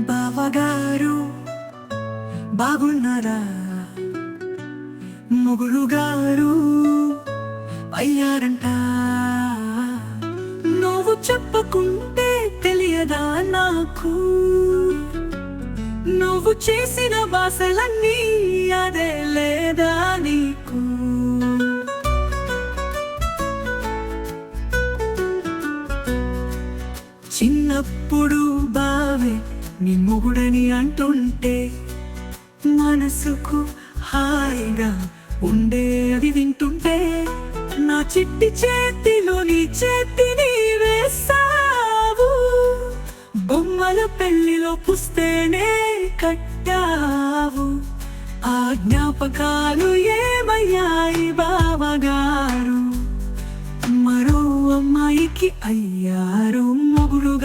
బావగారు బాగున్నారా? మొగుడు గారు అయ్యారంట. నువ్వు చెప్పకుంటే తెలియదా నాకు? నువ్వు చేసిన బాసలన్నీ అదే లేదా నీకు? చిన్నప్పుడు బావే నీ మొగుడని అంటుంటే మనసుకు హాయిగా ఉండే అది వింటుంటే నా చిట్టి చేతిలో నీ చేతిని వేసావు బొమ్మల పెళ్ళిలో పుస్తేనే కట్టావు. ఆ జ్ఞాపకాలు ఏమయ్యాయి బావగారు? మరో అమ్మాయికి అయ్యారు మొగుడు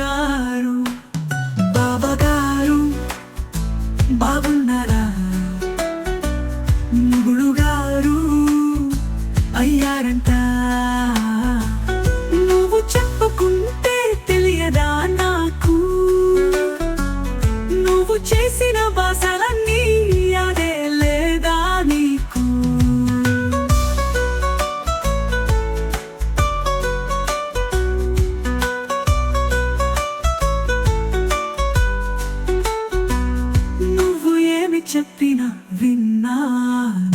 విన్నాను.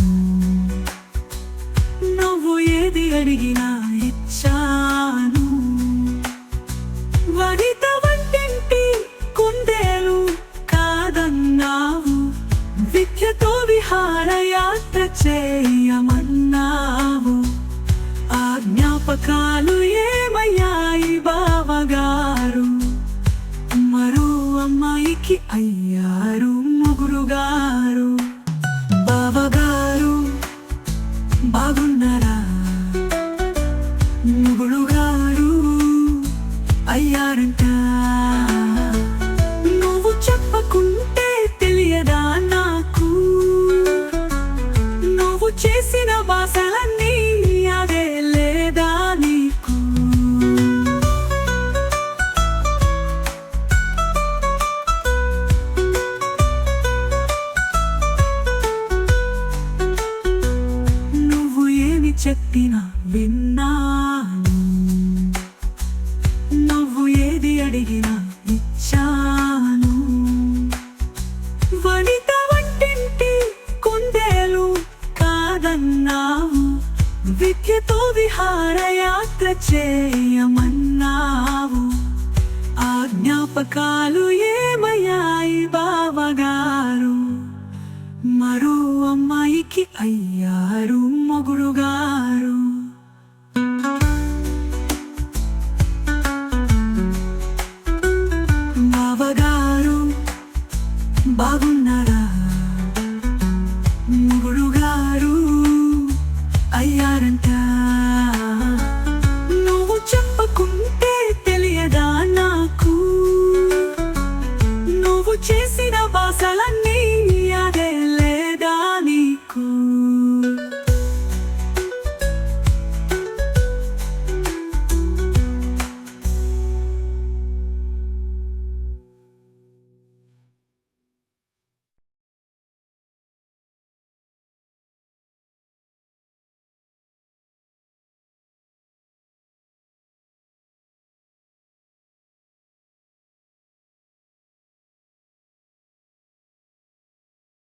నువ్వు ఏది అడిగినా ఇచ్చాను. వనిత వంటింటి కుందేలు కాదన్నావు. విద్యతో విహారయాత్ర చేయమన్నావు. ఆ జ్ఞాపకాలు ఏమయ్యా చేసిన బాసలన్నీ అదే లేదా నీకు? నువ్వు ఏమి చెప్పినా విన్నాను. నువ్వు ఏది అడిగినా విద్యతో విహారయాత్ర చేయమన్నావు ఆజ్ఞాపకాలు ఏమయ్యాయి బావగారు? మరో అమ్మాయికి అయ్యారు మొగుడుగారు. బావగారు బాగున్నారు?